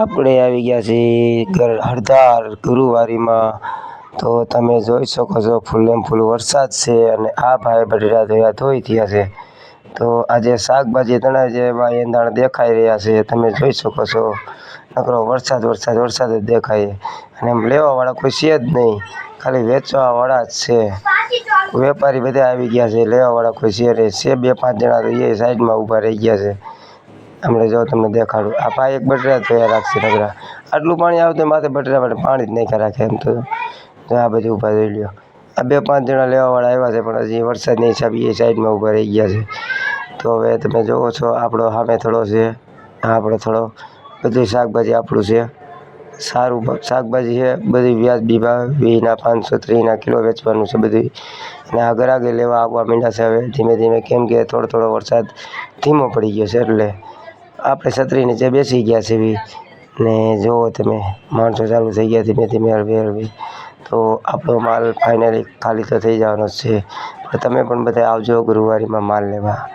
આપણે આવી ગયા છીએ હળદાર ગુરુવારીમાં. તો તમે જોઈ શકો છો, ફૂલેમ ફૂલ વરસાદ છે અને આ ભાઈ બટેટા ધોયા ધોઈ થયા છે. તો આજે શાકભાજી તણાઈ છે, એમાં એંધાણ દેખાઈ રહ્યા છે. તમે જોઈ શકો છો, નકરો વરસાદ વરસાદ વરસાદ જ દેખાય. અને એમ લેવાવાળા કોઈ છે જ નહીં. ખાલી વેચવાવાળા જ છે. વેપારી બધા આવી ગયા છે, લેવાવાળા કોઈ છે નહીં. છે બે પાંચ જણા તો એ સાઈડમાં ઊભા રહી ગયા છે. હમણાં જો તમને દેખાડું. આ પા એક બટરા ધોયા રાખશે નગરા આટલું પાણી આવતું માથે બટરા માટે પાણી જ નાખ્યા રાખે એમ તો. આ બધું ઊભા રહી લ્યો. આ બે પાંચ જણા લેવાવાળા આવ્યા છે પણ હજી વરસાદની હિસાબે એ સાઈડમાં ઊભા રહી ગયા છે. તો હવે તમે જોવો છો આપણો સામે થોડો છે આપણો થોડો. બધું શાકભાજી આપણું છે. સારું શાકભાજી છે, બધી વ્યાજ બીભા, વીના પાંચસો ત્રીસના કિલો વેચવાનું છે બધી. અને આગળ આગળ લેવા આવવા માંડ્યા છે હવે. ધીમે ધીમે કેમ કે થોડો થોડો વરસાદ ધીમો પડી ગયો છે એટલે. આપણે છત્રી નીચે બેસી ગયા છે બી ને જુઓ તમે, માણસો ચાલુ થઈ ગયા ધીમે ધીમે, હળવી હળવી. તો આપણો માલ ફાઇનલી ખાલી તો થઈ જવાનો છે. પણ તમે પણ બધા આવજો ગુરુવારીમાં માલ લેવા.